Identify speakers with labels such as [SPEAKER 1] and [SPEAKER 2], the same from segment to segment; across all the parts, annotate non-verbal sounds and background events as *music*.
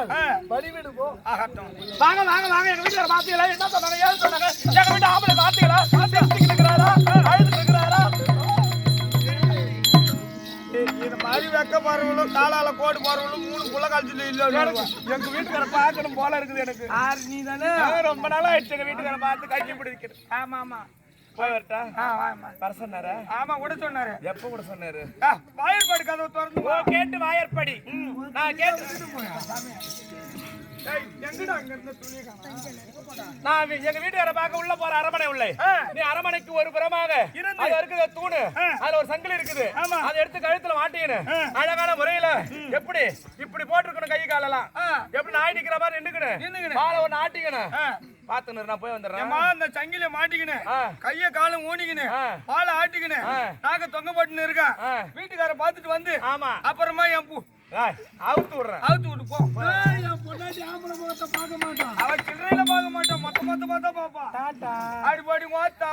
[SPEAKER 1] என்றால்
[SPEAKER 2] ஆ.
[SPEAKER 1] பணிவிடு போ
[SPEAKER 2] ஆகட்டும். வாங்க வாங்க வாங்க. எங்க வீட்டுல பாத்தீங்களா? என்ன சொன்னாங்க? ஏது சொன்னாங்க? எங்க வீட்டு ஆம்பளை பாத்தீங்களா? பாத்து எடுத்துக்கிட்டு இருக்கிறாரா அழுதுட்டு இருக்கிறாரா
[SPEAKER 3] இது மாதிரி வெக்க போறவங்களும் காலால கோடு போறவங்களும் மூணு புள்ள கழிச்சுட்டு இல்ல
[SPEAKER 2] எங்க வீட்டுக்கார பாக்கணும் போல இருக்குது எனக்கு.
[SPEAKER 3] ஆறு நீ தானே
[SPEAKER 2] ரொம்ப நாளா ஆயிடுச்சு எங்க வீட்டுக்கார பார்த்து கட்டி பிடிக்கிறது
[SPEAKER 3] ஆமா ஆமா
[SPEAKER 2] போய் வரட்டா?
[SPEAKER 3] ஆ ஆமா
[SPEAKER 2] வர சொன்னாரா?
[SPEAKER 3] ஆமா கூட சொன்னாரு.
[SPEAKER 2] எப்ப கூட சொன்னாரு?
[SPEAKER 3] ஆ, வாயிற்பாடு கதவு திறந்து
[SPEAKER 2] ஓ கேட்டு வாயற்படி நான் கேட்டு? நான் எங்க வீட்டுக்கார பார்க்க உள்ள போற அரமனை உள்ள. நீ அரமனைக்கு ஒரு புறமாக.
[SPEAKER 3] இருந்து.
[SPEAKER 2] அது இருக்குது தூணு. அதுல ஒரு சங்கிலி இருக்குது.
[SPEAKER 3] ஆமா.
[SPEAKER 2] அதை எடுத்து கழுத்துல மாட்டிக்கணும்
[SPEAKER 3] ஆ.
[SPEAKER 2] அழகான முறையில எப்படி? இப்படி போட்டிருக்கணும் கை காலெல்லாம். எப்படி நாய் நிக்கிற மாதிரி நின்னுக்கணும். காலை ஒண்ணு ஆட்டிக்கணும்
[SPEAKER 3] ஆ.
[SPEAKER 2] பாத்துன்னு நான் போய் வந்துடுறேன்
[SPEAKER 3] அந்த சங்கிலிய மாட்டிக்கினேன். கைய காலம் ஊனிக்கினேன். பாலை ஆட்டிக்கினேன்
[SPEAKER 2] ஆ.
[SPEAKER 3] நாக்க தொங்க போட்டுன்னு இருக்கான். வீட்டுக்கார பாத்துட்டு வந்து
[SPEAKER 2] ஆமா
[SPEAKER 3] அப்புறமா என்
[SPEAKER 2] அவுத்து விடுறேன்
[SPEAKER 3] அவுத்து விட்டு போ
[SPEAKER 1] என் பொண்டாட்டி ஆம்பளை முகத்தை பார்க்க மாட்டான்
[SPEAKER 3] அவ சில்லறையில பார்க்க மாட்டான் மொத்த மொத்த பார்த்தா பாப்பா
[SPEAKER 1] டாட்டா
[SPEAKER 3] அடிபாடி மாத்தா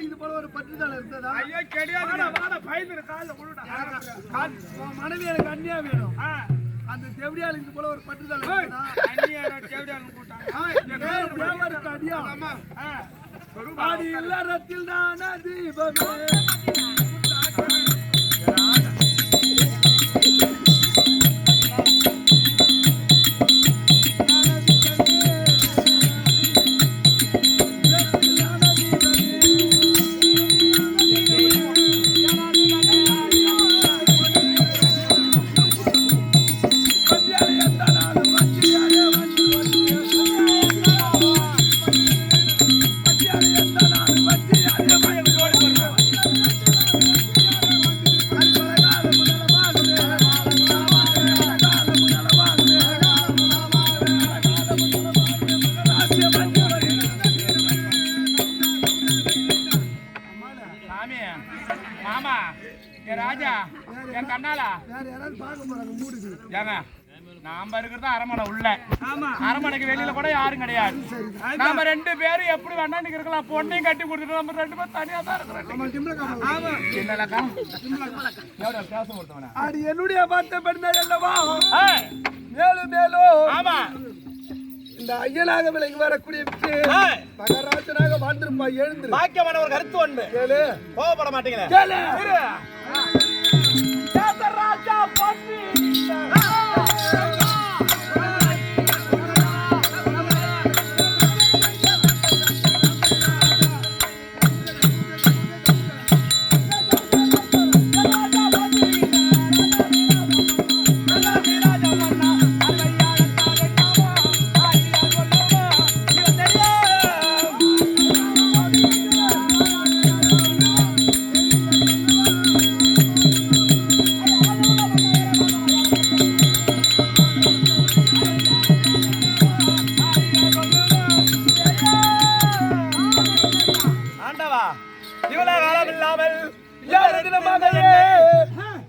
[SPEAKER 1] இது போல ஒரு பற்றுதல் இருந்ததா?
[SPEAKER 3] ஐயா கிடையாது
[SPEAKER 2] பயந்துரு, கால்ல
[SPEAKER 1] மனைவி எனக்கு அந்நியா வேணும். அந்த தேவடியால் இது போல ஒரு பற்றுதல். ஆடி இல்லறத்தில் நான் தீபமே
[SPEAKER 2] ராஜா என் கண்ணாலா?
[SPEAKER 1] வேற யாராவது பார்க்க போறாங்க மூடுது.
[SPEAKER 2] ஏங்க நாம இருக்கிறது அரமனை உள்ள. அரமனைக்கு வெளியில கூட யாரும் கிடையாது. நாம ரெண்டு பேரும் எப்படி வேணா இன்னைக்கு இருக்கலாம். பொண்ணையும் கட்டி கொடுத்துட்டு நம்ம ரெண்டு பேரும் தனியா தான் இருக்கிறோம்
[SPEAKER 1] என்னுடைய பார்த்த பெண்கள் அல்லவா? மேலும் மேலும்.
[SPEAKER 2] ஆமா.
[SPEAKER 1] இந்த ஐயனாக விலகி வரக்கூடிய மகராஜனாக வாழ்ந்திருப்பா எழுந்துரு.
[SPEAKER 2] பாக்கியமான ஒரு கருத்து ஒன்று
[SPEAKER 1] கேளு.
[SPEAKER 2] கோவப்பட மாட்டீங்களே. thank you திருந்தின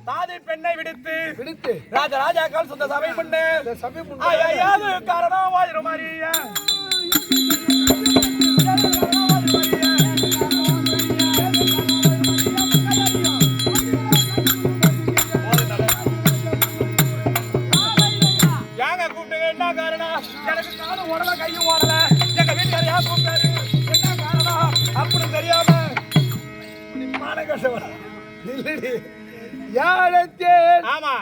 [SPEAKER 2] தாதி பெண்ணை விடுத்து.
[SPEAKER 1] விடுத்து.
[SPEAKER 2] ராஜ ராஜாக்கால் சொந்த சபை பண்ணு
[SPEAKER 1] சபை
[SPEAKER 2] பண்ணு காரணம் வாயிரம் மாறியா
[SPEAKER 1] எனக்கு
[SPEAKER 2] காலம் ஓடல கையும் ஓடல. எங்க வீட்டுக்கார யார் கூப்பிட்டாரு? என்ன காரணம்? அப்படின்னு தெரியாம.
[SPEAKER 1] மானகஷ்டம் இல்லடி ஏன் அழைத்தேன்
[SPEAKER 2] ஆமா.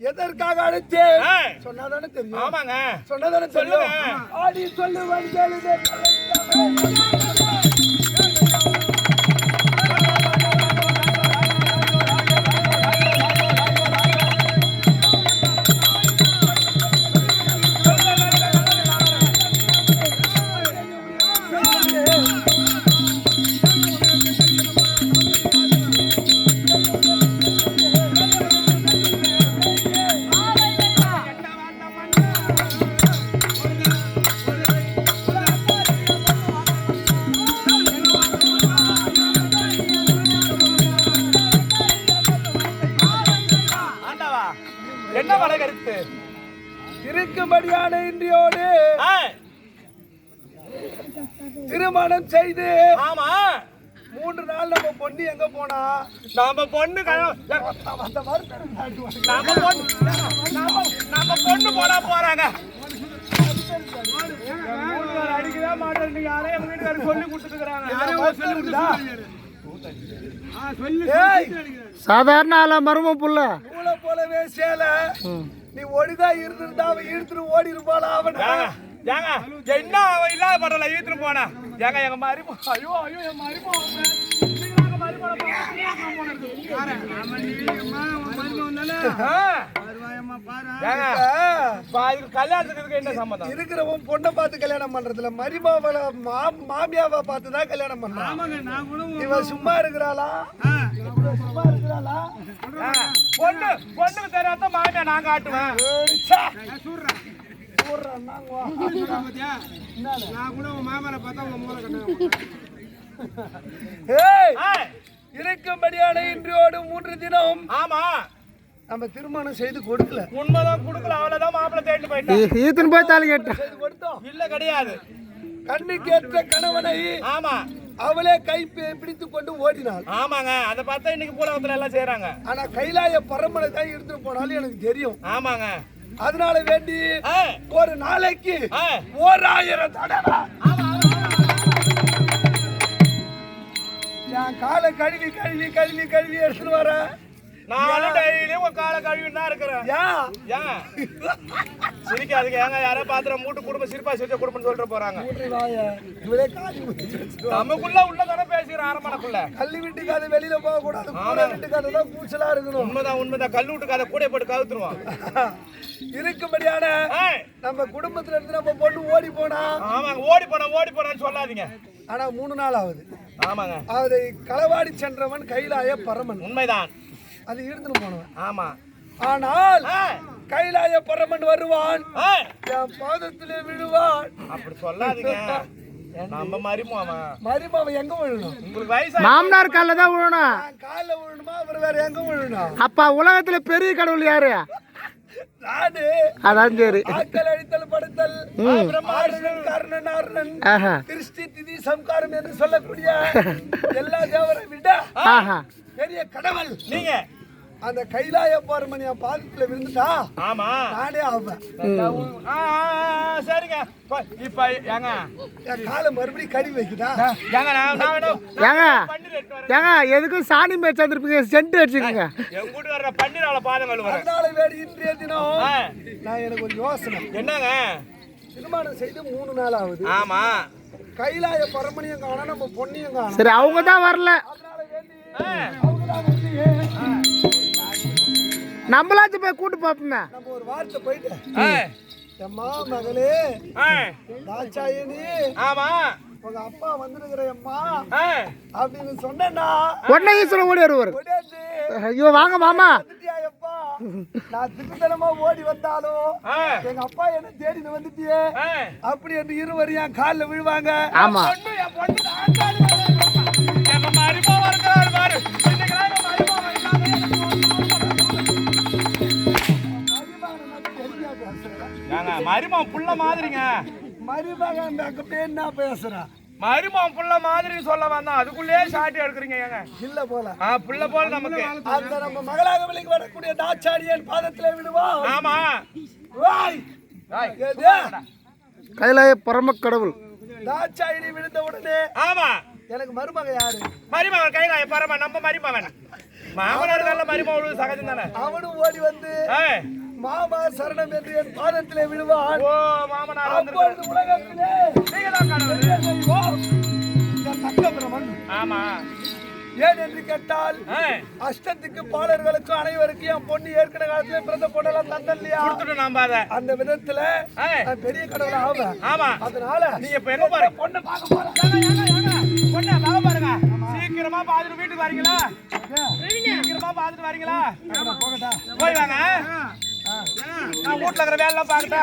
[SPEAKER 1] எதற்காக அழைத்தேன். சொன்னாதானே தெரியும்.
[SPEAKER 2] ஆமாங்க.
[SPEAKER 1] சொன்னதானே
[SPEAKER 2] சொல்லுங்க.
[SPEAKER 1] ஆடி சொல்லு வடிகளுதே இருக்கும்படியான இன்றியோடு
[SPEAKER 2] ஆ,
[SPEAKER 1] திருமணம் செய்து
[SPEAKER 2] ஆமா.
[SPEAKER 1] மூன்று நாள் நம்ம பொண்ணு எங்க போனா?
[SPEAKER 2] நம்ம பொண்ணு. நம்ம பொண்ணு நம்ம பொண்ணு போனா போறாங்க. அடிக்கவே மாட்டேன் யாரோ எங்க வீட்டுக்காரர் சொல்லி கொடுத்துருக்காங்க
[SPEAKER 1] ஏய்,
[SPEAKER 4] சாதாரண ஆளா மரும புள்ள.
[SPEAKER 1] போலவே சேல. நீ ஒழுங்கா இருந்திருந்தா அவன் இழுத்துட்டு ஓடி இருப்பாளா அவன்?
[SPEAKER 2] ஏங்க ஏங்க என்ன அவன் இல்லாத படல இழுத்துட்டு போனா? ஏங்க எங்க மாதிரி ஐயோ ஐயோ என் மாதிரி
[SPEAKER 1] இருக்கிறவன் பொண்ணை பார்த்து கல்யாணம் பண்றதுல மரிமாவள மாமியாவை பார்த்து தான் கல்யாணம் பண்றான் இவன் சும்மா இருக்கிறாளா? இவன் சும்மா
[SPEAKER 2] பொண்ணு பொண்ணுக்கு தெரியாத மாமியா நான் காட்டுவேன்.
[SPEAKER 1] ச்சே. ஊர்றான் நாங்க வா. ஏய்,
[SPEAKER 2] ஏய்,
[SPEAKER 1] இருக்கும்படியான இன்றையோடு மூன்று தினம்
[SPEAKER 2] ஆமா.
[SPEAKER 1] நம்ம திருமணம் செய்து கொடுக்கல.
[SPEAKER 2] உண்மைதான் கொடுக்கல அவ்வளவுதான் மாப்பிள்ளை தேடிட்டு போயிட்டேன்
[SPEAKER 4] ஈத்தன் போய் தாலி கேட்டான்
[SPEAKER 1] கொடுத்தோம்.
[SPEAKER 2] இல்ல கிடையாது.
[SPEAKER 1] கண்ணுக்கு ஏற்ற கணவனை
[SPEAKER 2] ஆமா.
[SPEAKER 1] அவளே கை பி- பிடித்துக் கொண்டு ஓடினாள்.
[SPEAKER 2] ஆமாங்க அதை பார்த்தா இன்னைக்கு பூலகத்துல எல்லாம் செய்யறாங்க
[SPEAKER 1] ஆனா கைலாய பரம்பரை தான் எடுத்துட்டு போனாலும் எனக்கு தெரியும்.
[SPEAKER 2] ஆமாங்க.
[SPEAKER 1] அதனால வேண்டி ஒரு நாளைக்கு
[SPEAKER 2] ஏய்,
[SPEAKER 1] ஓராயிரம் தடவை. நான் காலை கழுவி கழுவி கழுவி கழுவி எடுத்துட்டு வரேன்
[SPEAKER 2] நானும் டெய்லியும் உங்க காலை கழுவி தான் இருக்கிறேன்.
[SPEAKER 1] ஏன்
[SPEAKER 2] ஏன் சிரிக்காதீங்க. ஏங்க யாரோ பாத்திரம் மூட்டு குடும்பம் சிரிப்பா சிரிச்ச குடும்பம் சொல்லிட்டு போறாங்க. நமக்குள்ள உள்ள தானே பேசுகிறோம் அரமனைக்குள்ள
[SPEAKER 1] கள்ளி வீட்டுக்காத வெளியில போக கூடாது கூட வீட்டுக்காத தான் கூச்சலா இருக்கணும்.
[SPEAKER 2] உண்மைதான் உண்மைதான். கல் விட்டுக்காத கூட போட்டு கவுத்துருவான்
[SPEAKER 1] இருக்கும்படியான நம்ம குடும்பத்துல இருந்து நம்ம பொண்ணு ஓடி போனா?
[SPEAKER 2] ஆமாங்க ஓடி போன ஓடி போனேன்னு சொல்லாதீங்க.
[SPEAKER 1] ஆனா மூணு நாள் ஆகுது.
[SPEAKER 2] ஆமாங்க.
[SPEAKER 1] அதை களவாடி சென்றவன் கைலாய பரமன்.
[SPEAKER 2] உண்மைதான்.
[SPEAKER 1] அது இழுத்துன்னு போனவன்.
[SPEAKER 2] ஆமா.
[SPEAKER 1] ஆனால் கைலாய பரமன் வருவான். என் பாதத்திலே விழுவான்.
[SPEAKER 2] அப்படி சொல்லாதீங்க. நம்ம மரிமோ அவன்.
[SPEAKER 1] மருமவன் எங்க விழணும்?
[SPEAKER 2] உங்களுக்கு வயசா
[SPEAKER 4] மாமனார் காலில் தான் விழணும்.
[SPEAKER 1] நான் காலில் விழணுமா? அவர் வேற எங்க விழணும்?
[SPEAKER 4] அப்பா உலகத்துல பெரிய கடவுள் யாரு?
[SPEAKER 1] நாடு
[SPEAKER 4] அதான் சரி.
[SPEAKER 1] ஆக்கல் அழித்தல் படுத்தல். காரணன் ஆரணன்
[SPEAKER 4] ஆஹா.
[SPEAKER 1] திருஷ்டி திதி சம்காரம் என்று சொல்லக்கூடிய *laughs* எல்லா தேவரை விட
[SPEAKER 4] ஆஹா.
[SPEAKER 1] பெரிய கடவுள்.
[SPEAKER 2] நீங்க.
[SPEAKER 1] அந்த கைலாய பரமன் என் பாதத்துல விழுந்துட்டா?
[SPEAKER 2] ஆமா.
[SPEAKER 1] நானே ஆவேன்.
[SPEAKER 2] சரிங்க. இப்ப- இப்ப ஏங்க?
[SPEAKER 1] என் காலை மறுபடியும் கடி வைக்குதா?
[SPEAKER 2] ஏங்க நான் நான் வேணும்.
[SPEAKER 4] ஏங்க
[SPEAKER 2] பன்னீர் எடுத்து வரேன்.
[SPEAKER 4] ஏங்க எதுக்கும் சாணி மேய்ச்சி வந்திருப்பீங்க சென்ட் வச்சுக்கோங்க.
[SPEAKER 2] எங்க வீட்டு வர்ற பன்னீர் அவளை பாதம் கழுவுறேன்
[SPEAKER 1] அதனால வேறு இன்றைய தினம் நான் எனக்கு ஒரு யோசனை.
[SPEAKER 2] என்னங்க?
[SPEAKER 1] திருமணம் செய்து மூணு நாள் ஆகுது.
[SPEAKER 2] ஆமா.
[SPEAKER 1] கைலாய பரமணியும் காணோம் நம்ம பொண்ணையும் காணோம்.
[SPEAKER 4] சரி அவங்க தான் வரல.
[SPEAKER 1] அதனால வேண்டி
[SPEAKER 2] ஆ,
[SPEAKER 1] அவங்க தான் வந்து
[SPEAKER 4] நம்மளாச்சும் போய் கூட்டு பார்ப்போமே.
[SPEAKER 1] நம்ம ஒரு வார்த்தை போயிட்டு.
[SPEAKER 2] ஆ,
[SPEAKER 1] எம்மா மகளே. தாச்சாயனி
[SPEAKER 2] ஆமா.
[SPEAKER 1] உங்க அப்பா வந்திருக்கிற எம்மா.
[SPEAKER 2] ஆ,
[SPEAKER 1] அப்படின்னு சொன்னேன்னா.
[SPEAKER 4] உடனே ஈஸ்வரன் ஓடி வருவார். ஐயோ வாங்க மாமா.
[SPEAKER 1] நான் திட்டத்தனமா ஓடி வந்தாலும் எங்க அப்பா என்ன தேடின்னு வந்துட்டியே. அப்படி என்று இருவரும் என் காலில் விழுவாங்க.
[SPEAKER 4] ஆமா.
[SPEAKER 2] என் பொண்ணு ஏங்க, மருமகன் புள்ள மாதிரிங்க.
[SPEAKER 1] மருமகன் அப்படியே என்ன பேசுறான்
[SPEAKER 2] மருமகன் புள்ள மாதிரி சொல்ல வந்தான் அதுக்குள்ளேயே சாட்டி எடுக்கிறீங்க ஏங்க?
[SPEAKER 1] இல்ல போல.
[SPEAKER 2] ஆ புள்ள போல நமக்கு.
[SPEAKER 1] அந்த நம்ம மகளாக விலைக்கு வரக்கூடிய தாச்சாரியன் பாதத்திலே விடுவோம்.
[SPEAKER 2] ஆமா.
[SPEAKER 1] வாய்?
[SPEAKER 4] கைலாய பரம கடவுள்
[SPEAKER 1] தாச்சாயினி விழுந்த உடனே
[SPEAKER 2] ஆமா.
[SPEAKER 1] எனக்கு மருமக யாரு?
[SPEAKER 2] மருமகன் கைகாய பரமா நம்ம மருமகன். மாமனார் நல்ல மருமகள் சகஜம் தானே?
[SPEAKER 1] அவனும் ஓடி வந்து மாமா சரணம் என்று என் பாதத்திலே விழுவான். அப்பொழுது உலகத்திலே
[SPEAKER 2] ஆமா.
[SPEAKER 1] ஏன் என்று கேட்டால் அஷ்டத்துக்கு பாலர்களுக்கும் அனைவருக்கும் என் பொண்ணு ஏற்கனவே காலத்துல பிறந்த பொண்ணெல்லாம் தந்தல்லையா?
[SPEAKER 2] நாம அத.
[SPEAKER 1] அந்த விதத்துல பெரிய கடவுள் ஆவேன்.
[SPEAKER 2] ஆமா.
[SPEAKER 1] அதனால
[SPEAKER 2] நீங்க இப்ப எங்க பாருங்க
[SPEAKER 1] பொண்ணை பார்க்க போறேன்.
[SPEAKER 2] பொண்ணை பார்க்க பாருங்க. சீக்கிரமா பாத்துட்டு வீட்டுக்கு வரீங்களா? சீக்கிரமா பாத்துட்டு வரீங்களா? போய் வாங்க. நான் வீட்டுல இருக்கிற வேலை எல்லாம் பாக்கட்டா